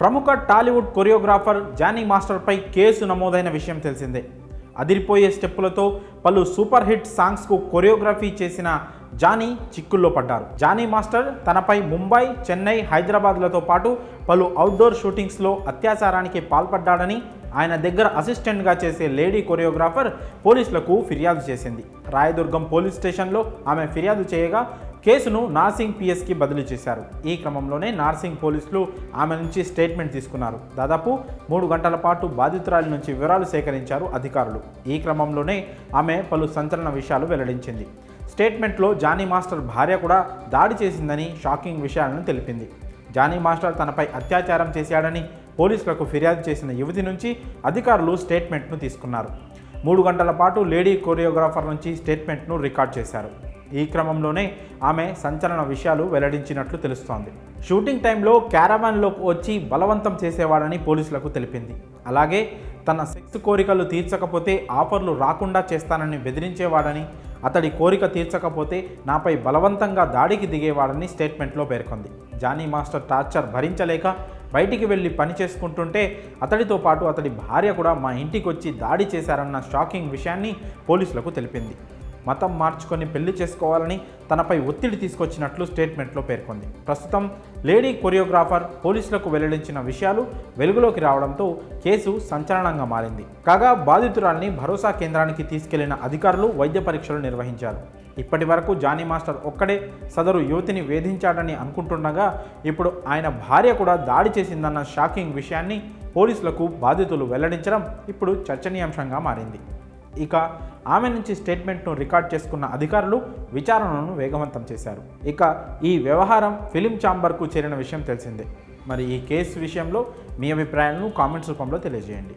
ప్రముఖ టాలీవుడ్ కొరియోగ్రాఫర్ జానీ మాస్టర్పై కేసు నమోదైన విషయం తెలిసిందే. అదిరిపోయే స్టెప్పులతో పలు సూపర్ హిట్ సాంగ్స్కు కొరియోగ్రఫీ చేసిన జానీ చిక్కుల్లో పడ్డారు. జానీ మాస్టర్ తనపై ముంబై చెన్నై హైదరాబాద్లతో పాటు పలు అవుట్డోర్ షూటింగ్స్లో అత్యాచారానికి పాల్పడ్డాడని ఆయన దగ్గర అసిస్టెంట్గా చేసే లేడీ కొరియోగ్రాఫర్ పోలీసులకు ఫిర్యాదు చేసింది. రాయదుర్గం పోలీస్ స్టేషన్లో ఆమె ఫిర్యాదు చేయగా కేసును నార్సింగ్ పిఎస్కి బదిలీ చేశారు. ఈ క్రమంలోనే నార్సింగ్ పోలీసులు ఆమె నుంచి స్టేట్మెంట్ తీసుకున్నారు. దాదాపు మూడు గంటల పాటు బాధితురాలి నుంచి వివరాలు సేకరించారు అధికారులు. ఈ క్రమంలోనే ఆమె పలు సంచలన విషయాలు వెల్లడించింది. స్టేట్మెంట్లో జానీ మాస్టర్ భార్య కూడా దాడి చేసిందని షాకింగ్ విషయాలను తెలిపింది. జానీ మాస్టర్ తనపై అత్యాచారం చేశాడని పోలీసులకు ఫిర్యాదు చేసిన యువతి నుంచి అధికారులు స్టేట్మెంట్ను తీసుకున్నారు. మూడు గంటల పాటు లేడీ కొరియోగ్రాఫర్ నుంచి స్టేట్మెంట్ను రికార్డ్ చేశారు. ఈ క్రమంలోనే ఆమె సంచలన విషయాలు వెల్లడించినట్లు తెలుస్తోంది. షూటింగ్ టైంలో క్యారవాన్లోకి వచ్చి బలవంతం చేసేవాడని పోలీసులకు తెలిపింది. అలాగే తన సెక్స్ కోరికలు తీర్చకపోతే ఆఫర్లు రాకుండా చేస్తానని బెదిరించేవాడని అతడి కోరిక తీర్చకపోతే నాపై బలవంతంగా దాడికి దిగేవాడని స్టేట్మెంట్లో పేర్కొంది. జానీ మాస్టర్ టార్చర్ భరించలేక బయటికి వెళ్ళి పని చేసుకుంటుంటే అతడితో పాటు అతడి భార్య కూడా మా ఇంటికి వచ్చి దాడి చేశారన్న షాకింగ్ విషయాన్ని పోలీసులకు తెలిపింది. మతం మార్చుకొని పెళ్ళి చేసుకోవాలని తనపై ఒత్తిడి తీసుకొచ్చినట్లు స్టేట్మెంట్లో పేర్కొంది. ప్రస్తుతం లేడీ కొరియోగ్రాఫర్ పోలీసులకు వెల్లడించిన విషయాలు వెలుగులోకి రావడంతో కేసు సంచలనంగా మారింది. కాగా బాధితురాల్ని భరోసా కేంద్రానికి తీసుకెళ్ళిన అధికారులు వైద్య పరీక్షలు నిర్వహించారు. ఇప్పటి వరకు జానీ మాస్టర్ ఒక్కడే సదరు యువతిని వేధించాడని అనుకుంటుండగా ఇప్పుడు ఆయన భార్య కూడా దాడి చేసిందన్న షాకింగ్ విషయాన్ని పోలీసులకు బాధితులు వెల్లడించడం ఇప్పుడు చర్చనీయాంశంగా మారింది. ఇక ఆమె నుంచి స్టేట్మెంట్ను రికార్డ్ చేసుకున్న అధికారులు విచారణను వేగవంతం చేశారు. ఇక ఈ వ్యవహారం ఫిలిం ఛాంబర్కు చేరిన విషయం తెలిసిందే. మరి ఈ కేసు విషయంలో మీ అభిప్రాయాలను కామెంట్స్ రూపంలో తెలియజేయండి.